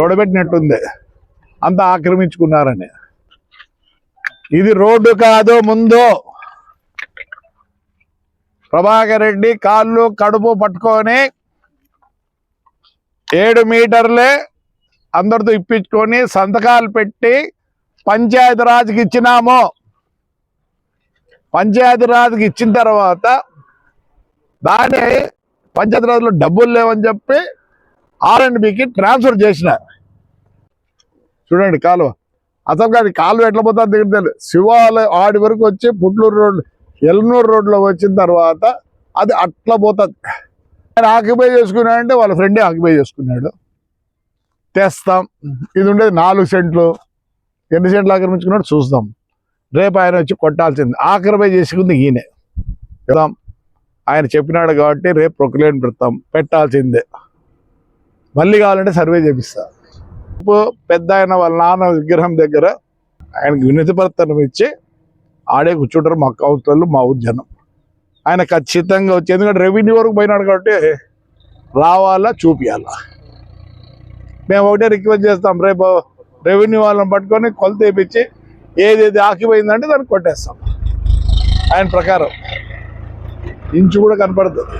తొడబెట్టినట్టుంది. అంతా ఆక్రమించుకున్నారని. ఇది రోడ్డు కాదు ముందు. ప్రభాకర్ రెడ్డి కాళ్ళు కడుపు పట్టుకొని ఏడు మీటర్లే అందరితో ఇప్పించుకొని సంతకాలు పెట్టి పంచాయతీరాజ్కి ఇచ్చినాము. పంచాయతీరాజ్కి ఇచ్చిన తర్వాత దాన్ని పంచాయతీరాజ్లో డబ్బులు లేవని చెప్పి ఆర్ అండ్ బికి ట్రాన్స్ఫర్ చేసినారు. చూడండి కాలువ అసలు కాదు కాలువ ఎట్లా పోతుంది దగ్గర తెలియదు. శివాలయం ఆడి వరకు వచ్చి పుట్లూరు రోడ్ ఎల్నూరు రోడ్లో వచ్చిన తర్వాత అది అట్లా పోతుంది. ఆయన ఆక్యుపై చేసుకున్నాడంటే వాళ్ళ ఫ్రెండే ఆక్యుపై చేసుకున్నాడు. తెస్తాం. ఇది ఉండేది నాలుగు సెంట్లు. ఎన్ని సెంట్లు ఆక్రమించుకున్నాడు చూస్తాం. రేపు ఆయన వచ్చి కొట్టాల్సింది. ఆక్రమై చేసుకుంది ఈయనే. వెళ్దాం ఆయన చెప్పినాడు కాబట్టి రేపు ప్రొక్లేన్ పెడతాం. పెట్టాల్సిందే. మళ్ళీ కావాలంటే సర్వే చేపిస్తాను పెద్ద ఆయన వాళ్ళ నాన్న విగ్రహం దగ్గర ఆయనకు వినతి ఇచ్చి ఆడే కూర్చుంటారు మా కౌన్సిలర్లు మా ఉద్యనం జనం. ఆయన ఖచ్చితంగా వచ్చి ఎందుకంటే రెవెన్యూ వరకు పోయినాడు కాబట్టి రావాలా చూపియాలా. మేము ఒకటే రిక్వెస్ట్ చేస్తాం రేపు రెవెన్యూ వాళ్ళని పట్టుకొని కొలత వేయించి ఏదేది ఆకిపోయిందంటే దాన్ని కొట్టేస్తాం. ఆయన ప్రకారం. ఇంచు కూడా కనపడుతుంది